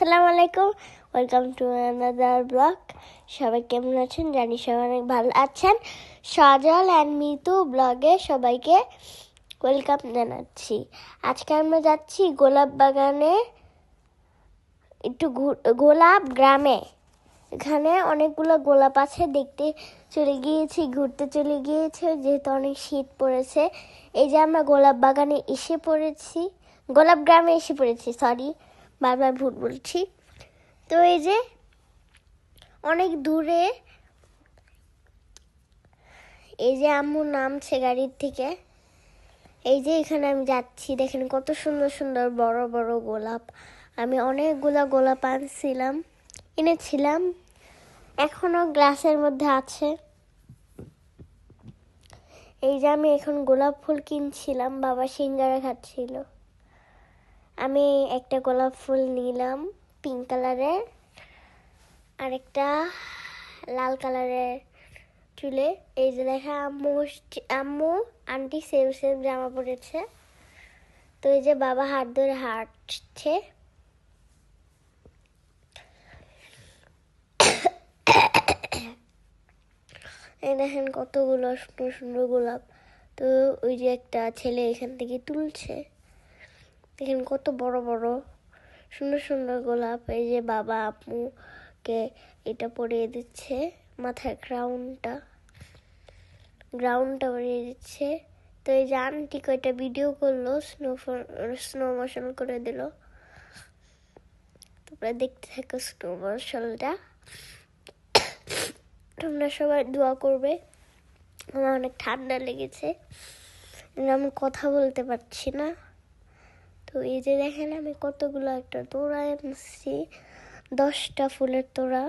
সালাম আলাইকুম। Welcome to another blog সবাই কেমন আছেন? জানি সবাই অনেক ভালো আছেন। সজল অ্যান্ড মিতু ব্লগে সবাইকে ওয়েলকাম জানাচ্ছি। আজকে আমরা যাচ্ছি গোলাপ বাগানে। একটু গোলাপ গ্রামে। এখানে অনেকগুলো গোলাপ আছে, দেখতে চলে গিয়েছি, ঘুরতে চলে গিয়েছে, যেহেতু অনেক শীত পড়েছে। এই যে আমরা গোলাপ বাগানে এসে পড়েছি। গোলাপ গ্রামে এসে পড়েছি সরি বারবার ভুল বলছি। তো এই যে অনেক দূরে এই যে আম্মু নামছে গাড়ির থেকে। এই যে এখানে আমি যাচ্ছি, দেখেন কত সুন্দর সুন্দর বড় বড় গোলাপ। আমি অনেকগুলো গোলাপ আনছিলাম, এনেছিলাম এখনও গ্লাসের মধ্যে আছে। এই যে আমি এখন গোলাপ ফুল কিনছিলাম, বাবা সিঙ্গারা খাচ্ছিল। আমি একটা গোলাপ ফুল নিলাম পিঙ্ক কালারের আরেকটা লাল কালারের চুলে। এই যে দেখা আম্মু আম্মু, আন্টি সেম সেম জামা পরেছে। তো এই যে বাবা হাত ধরে হাঁটছে। এই দেখেন কতগুলো সুন্দর সুন্দর গোলাপ। তো ওই যে একটা ছেলে এখান থেকে তুলছে। দেখেন কত বড় বড়, সুন্দর সুন্দর গোলাপ, এই যে বাবা আপুকে এটা পরিয়ে দিচ্ছে, মাথায় গ্রাউন্ডটা গ্রাউন্ডটা পরিয়ে দিচ্ছে। তো এই যে আন্টি কয়টা ভিডিও করল স্নো স্নো মোশন করে দিল। তোমরা দেখতে থাকো স্নো মোশনটা তোমরা সবাই দোয়া করবে। আমার অনেক ঠান্ডা লেগেছে। আমি কথা বলতে পারছি না। তো এই যে দেখেন আমি কতগুলো একটা তোড়া এনেছি, দশটা ফুলের তোড়া।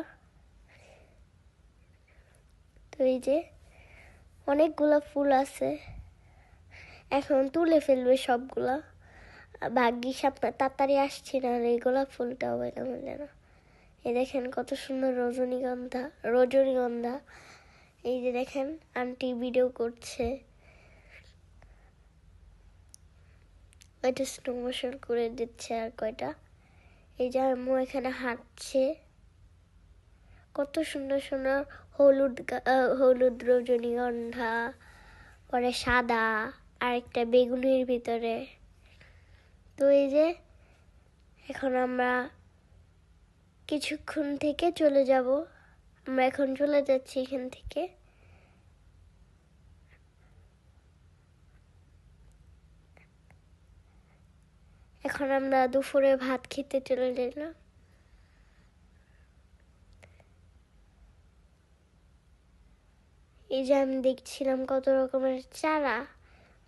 তো এই যে অনেকগুলো ফুল আছে। এখন তুলে ফেলবে সবগুলা। ভাগ্যিস আপনার তাড়াতাড়ি আসছে না আর এই গোলাপ ফুলটাও এলাম না এই দেখেন কত সুন্দর রজনীগন্ধা রজনীগন্ধা। এই যে দেখেন, আন্টি ভিডিও করছে। ওইটা স্নো মোশন করে দিচ্ছে আর কয়টা। এই যে আম্মু এখানে হাঁটছে। কত সুন্দর সুন্দর হলুদ হলুদ রজনীগন্ধা পরে সাদা আর একটা বেগুনির ভিতরে। তো এই যে এখন আমরা কিছুক্ষণ থেকে চলে যাব। আমরা এখন চলে যাচ্ছি এখান থেকে। এখন আমরা দুপুরে ভাত খেতে চলে গেলাম এই যে আমি দেখছিলাম কত রকমের চারা,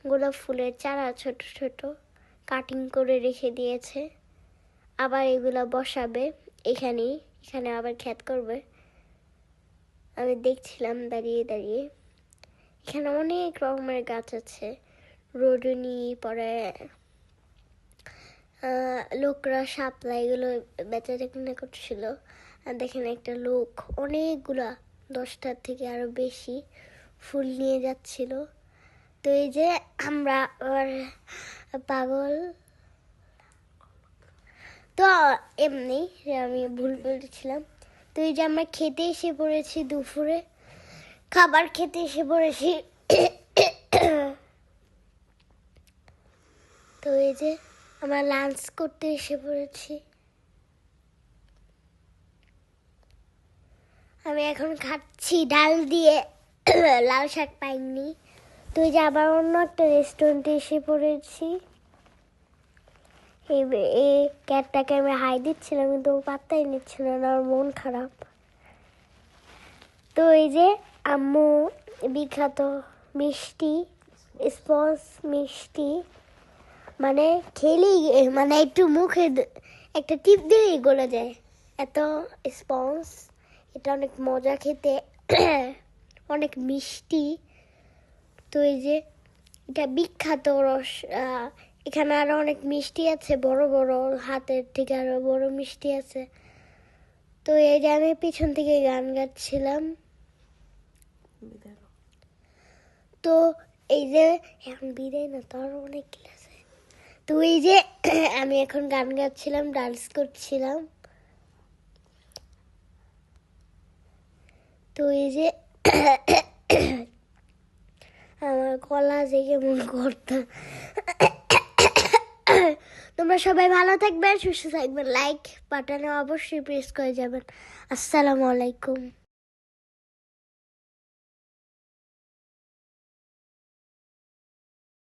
গোলাপ ফুলের চারা ছোট ছোট কাটিং করে রেখে দিয়েছে। আবার এগুলা বসাবে, এখানেই, এখানে আবার খ্যাত করবে। আমি দেখছিলাম দাঁড়িয়ে দাঁড়িয়ে। এখানে অনেক রকমের গাছ আছে। রজনী পরে লোকরা সাপলা, এগুলো বেচা কেনা করছিল আর দেখেন একটা লোক, অনেকগুলা দশটার থেকে আরও বেশি ফুল নিয়ে যাচ্ছিল। তো এই যে আমরা আবার পাগল। তো এমনি আমি ভুল বলেছিলাম। তো এই যে আমরা খেতে এসে পড়েছি দুপুরে, খাবার খেতে এসে পড়েছি। তো এই যে আমরা লাঞ্চ করতে এসে পড়েছি। আমি এখন খাচ্ছি ডাল দিয়ে লাল শাক পাইনি। তুই যে আবার অন্য একটা রেস্টুরেন্টে এসে পড়েছি। এই ক্যাটটাকে আমি হাই দিচ্ছিলাম, কিন্তু ও পাত্তাই নিচ্ছিল না, ওর মন খারাপ। তো এই যে আম্মু বিখ্যাত মিষ্টি, স্পঞ্জ মিষ্টি। মানে খেলেই মানে একটু মুখে একটা টিপ দিলেই গলে যায়। এত স্পঞ্জ এটা অনেক মজা খেতে অনেক মিষ্টি। তো এই যে এটা বিখ্যাত রস এখানে আরও অনেক মিষ্টি আছে বড় বড় হাতের থেকে আরও বড় মিষ্টি আছে। তো এই যে আমি পিছন থেকে গান গাচ্ছিলাম। তো এই যে এখন বিদায় না তো আরও অনেক ক্লাস তুই যে আমি এখন গান গাচ্ছিলাম ডান্স করছিলাম। তুই যে আমার কলা যে কেমন করতাম তোমরা সবাই ভালো থাকবেন, সুস্থ থাকবেন। লাইক বাটনে অবশ্যই প্রেস করে যাবেন। আসসালামু আলাইকুম।